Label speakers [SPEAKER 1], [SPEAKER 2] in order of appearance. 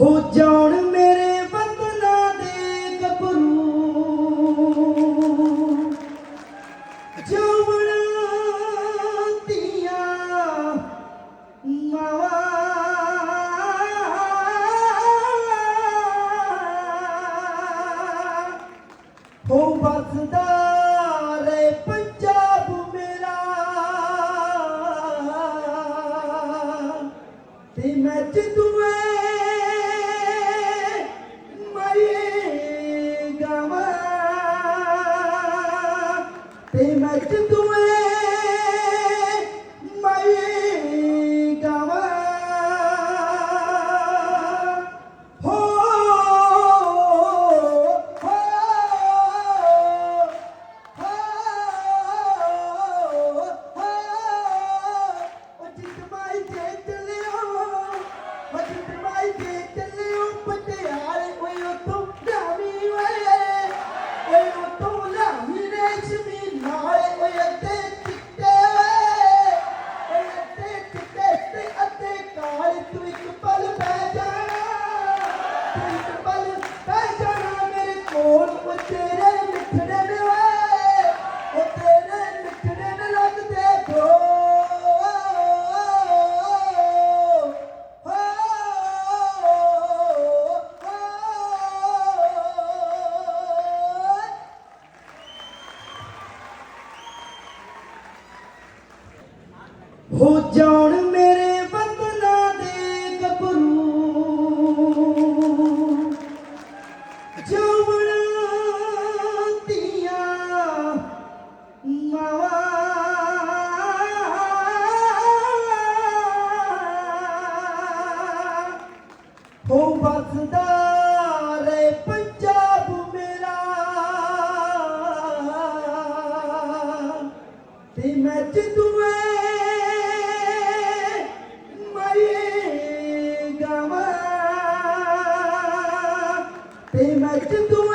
[SPEAKER 1] ਹੋ ਜਾਣ ਮੇਰੇ ਵਤਨਾਂ ਦੇ ਗੱਭਰੂ। ਜਵਣਾ ਤੀਆਂ ਮਾਵਾ। ਹੋ ਵਸਦਾ ਰੇ ਪੰਜਾਬ ਮੇਰਾ। ਤੇ ਮੈਂ ਜਿੱਦੂਏ ਤੇ ਮੈਂ ਜਿੱਦੂਏ ਹੋ ਜਾਣ ਮੇਰੇ ਵਤਨਾਂ ਦੇ ਗੱਭਰੂ। ਜਵਣਾ ਤੀਆਂ ਮਾਵਾ। ਹੋ ਵਸਦਾ ਰੇ ਪੰਜਾਬ ਮੇਰਾ। ਤੇ ਮੈਂ ਜਿੱਦੂਏ Amen. Give the word.